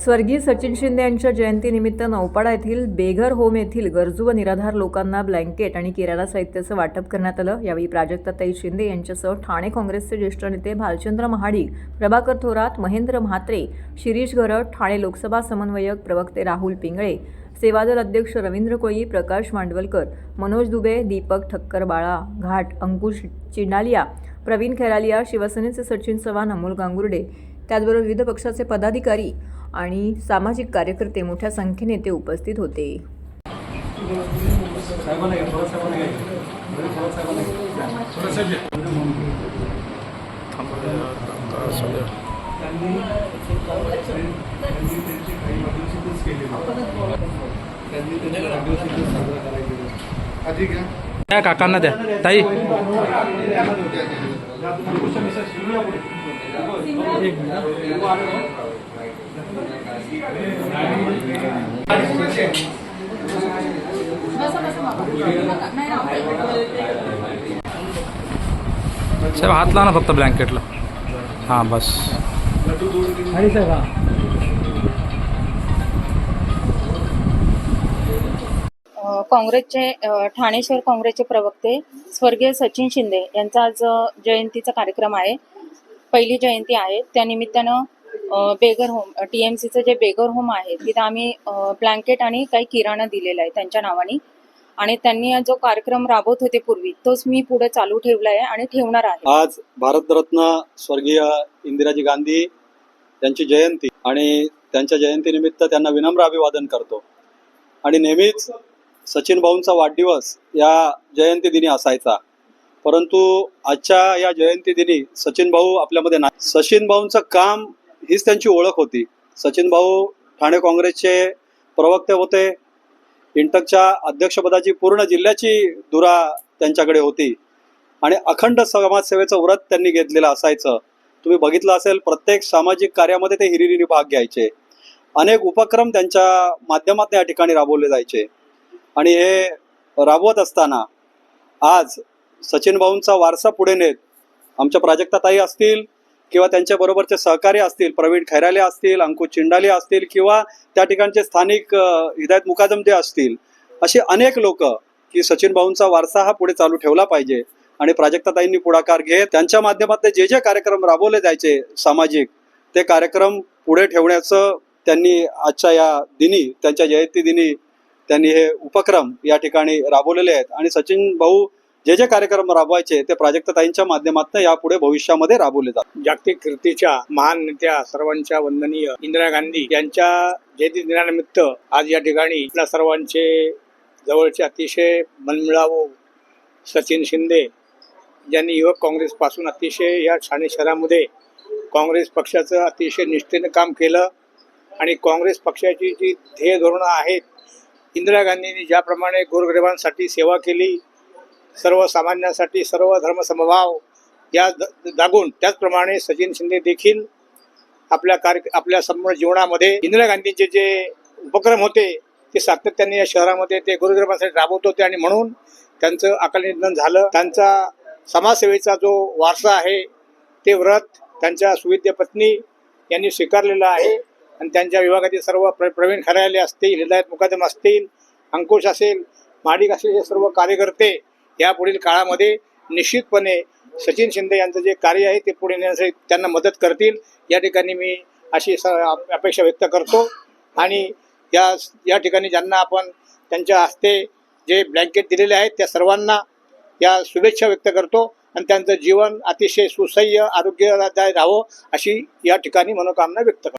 स्वर्गीय सचिन शिंदे यांच्या जयंतीनिमित्त नौपाडा येथील बेघर होम येथील गरजू व निराधार लोकांना ब्लँकेट आणि किराणा साहित्याचं वाटप करण्यात आलं. यावेळी प्राजक्ताताई शिंदे यांच्यासह ठाणे काँग्रेसचे ज्येष्ठ नेते भालचंद्र महाडिक प्रभाकर थोरात महेंद्र म्हात्रे शिरीष घरट ठाणे लोकसभा समन्वयक प्रवक्ते राहुल पिंगळे सेवादल अध्यक्ष रवींद्र कोळी प्रकाश मांडवलकर मनोज दुबे दीपक ठक्कर बाळा घाट अंकुश चिंडालिया प्रवीण खैरालिया शिवसेनेचे सचिन चव्हाण अमोल गांगुर्डे त्याचबरोबर विविध पक्षाचे पदाधिकारी आणि सामाजिक कार्यकर्ते मोठ्या संख्येने ते उपस्थित होते. त्या काकांना द्या. ताई. साहेब हात लावा ना फक्त ब्लँकेटला हां बस. अ, काँग्रेसचे ठाणे शहर काँग्रेसचे प्रवक्ते स्वर्गीय सचिन शिंदे यांचा आज जयंतीचा कार्यक्रम आहे. पहिली जयंती आहे. त्यानिमित्तानं अ, बेगर होम टी एम सीचं जे बेगर होम आहे तिथं आम्ही ब्लँकेट आणि काही किराणा दिलेला आहे त्यांच्या नावाने. आणि त्यांनी जो कार्यक्रम राबवत होते पूर्वी तोच मी पुढे चालू ठेवला आहे आणि ठेवणार आहे. आज भारतरत्न स्वर्गीय इंदिराजी गांधी यांची जयंती आणि त्यांच्या जयंतीनिमित्त त्यांना विनम्र अभिवादन करतो. आणि नेहमीच सचिन भाऊंचा वाढदिवस या जयंती दिनी असायचा. परंतु आजच्या या जयंती दिनी सचिन भाऊ आपल्यामध्ये नाही. सचिन भाऊंचं काम हीच त्यांची ओळख होती. सचिन भाऊ ठाणे काँग्रेसचे प्रवक्ते होते. इंटकच्या अध्यक्षपदाची पूर्ण जिल्ह्याची धुरा त्यांच्याकडे होती. आणि अखंड समाजसेवेचं व्रत त्यांनी घेतलेलं असायचं. तुम्ही बघितलं असेल प्रत्येक सामाजिक कार्यामध्ये ते हिरिरीने भाग घ्यायचे. अनेक उपक्रम त्यांच्या माध्यमातून या ठिकाणी राबवले जायचे. आणि हे राबवत असताना आज सचिन भाऊंचा वारसा पुढे नेत आमच्या प्राजक्ताताई असतील किंवा त्यांच्या बरोबरचे सहकारी असतील प्रवीण खैराले असतील अंकुश चिंडाले असतील किंवा त्या ठिकाणचे स्थानिक हिदायत मुकादम जे असतील असे अनेक लोक की सचिन भाऊंचा वारसा हा पुढे चालू ठेवला पाहिजे आणि प्राजक्ताताईंनी पुढाकार घेत त्यांच्या माध्यमातून जे जे कार्यक्रम राबवले जायचे सामाजिक ते कार्यक्रम पुढे ठेवण्याचं त्यांनी आजच्या या दिनी त्यांच्या जयंती दिनी त्यांनी हे उपक्रम या ठिकाणी राबवलेले आहेत. आणि सचिन भाऊ जे जे कार्यक्रम राबवायचे ते प्राजक्तताईंच्या माध्यमातून यापुढे भविष्यामध्ये राबवले जातात जागतिक कीर्तीच्या महान नेत्या सर्वांच्या वंदनीय इंदिरा गांधी यांच्या जयंती दिनानिमित्त आज या ठिकाणी आपल्या सर्वांचे जवळचे अतिशय मनमिळावू सचिन शिंदे ज्यांनी युवक काँग्रेसपासून अतिशय या ठाणे शहरामध्ये काँग्रेस पक्षाचं अतिशय निष्ठेनं काम केलं आणि काँग्रेस पक्षाची जी ध्येय धोरणं आहेत इंदिरा गांधींनी ज्याप्रमाणे गोरगरिबांसाठी सेवा केली सर्वसामान्यांसाठी सर्व धर्मसमभाव या जागून त्याचप्रमाणे सचिन शिंदे देखील आपल्या कार्य आपल्या संपूर्ण जीवनामध्ये इंदिरा गांधींचे जे उपक्रम होते ते सातत्याने या शहरामध्ये ते गोरगरिबांसाठी राबवत होते आणि म्हणून त्यांचं अकाली निधन झालं. त्यांचा समाजसेवेचा जो वारसा आहे ते व्रत त्यांच्या सुविद्य पत्नी यांनी स्वीकारलेलं आहे आणि त्यांच्या विभागातील सर्व प्र प्रवीण खरायले असतील हिदायत मुकादम असतील अंकुश असेल माडिक असेल हे सर्व कार्यकर्ते या पुढील काळामध्ये निश्चितपणे सचिन शिंदे यांचं जे कार्य आहे ते पुढे नेण्यासाठी त्यांना मदत करतील. या ठिकाणी मी अशी स अपेक्षा व्यक्त करतो. आणि या या ठिकाणी ज्यांना आपण त्यांच्या हस्ते जे ब्लँकेट दिलेले आहेत त्या सर्वांना या शुभेच्छा व्यक्त करतो. आणि त्यांचं जीवन अतिशय सुसह्य आरोग्यदायी राहावं अशी या ठिकाणी मनोकामना व्यक्त करतो.